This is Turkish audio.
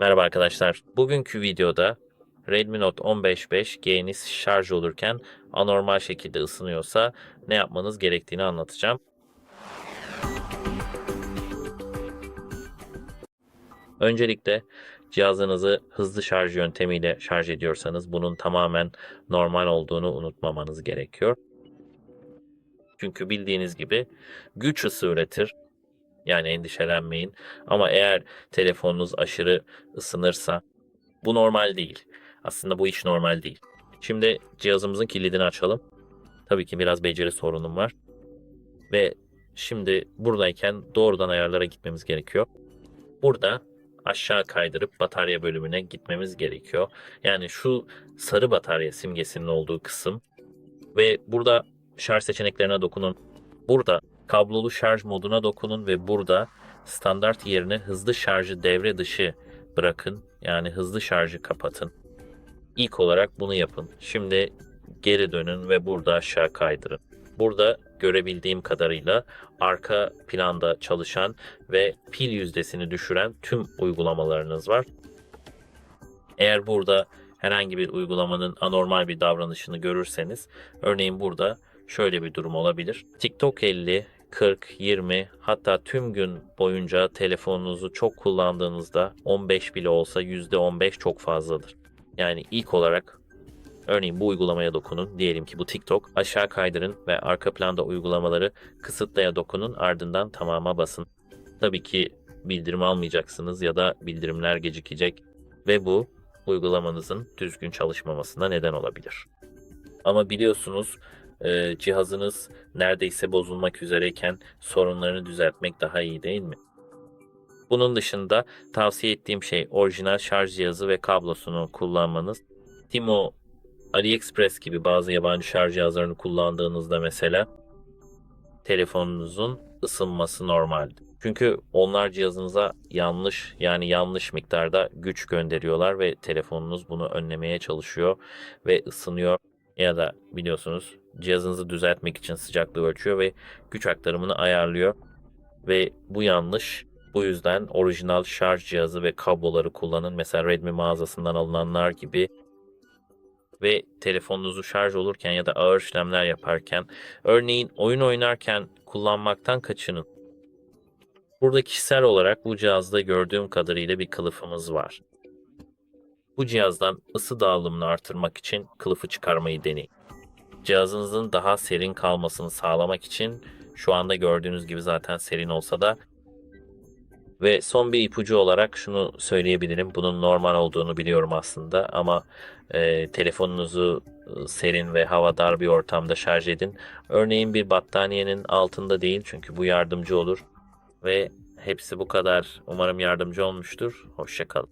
Merhaba arkadaşlar. Bugünkü videoda Redmi Note 15 5G'niz şarj olurken anormal şekilde ısınıyorsa ne yapmanız gerektiğini anlatacağım. Öncelikle cihazınızı hızlı şarj yöntemiyle şarj ediyorsanız bunun tamamen normal olduğunu unutmamanız gerekiyor. Çünkü bildiğiniz gibi güç ısı üretir. Yani endişelenmeyin. Ama eğer telefonunuz aşırı ısınırsa bu normal değil. Aslında bu hiç normal değil. Şimdi cihazımızın kilidini açalım. Tabii ki biraz beceri sorunum var. Ve şimdi buradayken doğrudan ayarlara gitmemiz gerekiyor. Burada aşağı kaydırıp batarya bölümüne gitmemiz gerekiyor. Yani şu sarı batarya simgesinin olduğu kısım ve burada şarj seçeneklerine dokunun. Burada kablolu şarj moduna dokunun ve burada standart yerine hızlı şarjı devre dışı bırakın. Yani hızlı şarjı kapatın. İlk olarak bunu yapın. Şimdi geri dönün ve burada aşağı kaydırın. Burada görebildiğim kadarıyla arka planda çalışan ve pil yüzdesini düşüren tüm uygulamalarınız var. Eğer burada herhangi bir uygulamanın anormal bir davranışını görürseniz, örneğin burada şöyle bir durum olabilir. TikTok 50, 40, 20 hatta tüm gün boyunca telefonunuzu çok kullandığınızda 15 bile olsa %15 çok fazladır. Yani ilk olarak örneğin bu uygulamaya dokunun. Diyelim ki bu TikTok. Aşağı kaydırın ve arka planda uygulamaları kısıtlaya dokunun ardından tamama basın. Tabii ki bildirim almayacaksınız ya da bildirimler gecikecek ve bu uygulamanızın düzgün çalışmamasına neden olabilir. Ama biliyorsunuz e, cihazınız neredeyse bozulmak üzereyken sorunlarını düzeltmek daha iyi değil mi? Bunun dışında tavsiye ettiğim şey orijinal şarj cihazı ve kablosunu kullanmanız. Timo, AliExpress gibi bazı yabancı şarj cihazlarını kullandığınızda mesela telefonunuzun ısınması normal. Çünkü onlar cihazınıza yanlış yani yanlış miktarda güç gönderiyorlar ve telefonunuz bunu önlemeye çalışıyor ve ısınıyor ya da biliyorsunuz cihazınızı düzeltmek için sıcaklığı ölçüyor ve güç aktarımını ayarlıyor ve bu yanlış. Bu yüzden orijinal şarj cihazı ve kabloları kullanın. Mesela Redmi mağazasından alınanlar gibi ve telefonunuzu şarj olurken ya da ağır işlemler yaparken, örneğin oyun oynarken kullanmaktan kaçının. Burada kişisel olarak bu cihazda gördüğüm kadarıyla bir kılıfımız var. Bu cihazdan ısı dağılımını artırmak için kılıfı çıkarmayı deneyin. Cihazınızın daha serin kalmasını sağlamak için şu anda gördüğünüz gibi zaten serin olsa da ve son bir ipucu olarak şunu söyleyebilirim. Bunun normal olduğunu biliyorum aslında ama e, telefonunuzu e, serin ve havadar bir ortamda şarj edin. Örneğin bir battaniyenin altında değil çünkü bu yardımcı olur. Ve hepsi bu kadar. Umarım yardımcı olmuştur. Hoşçakalın.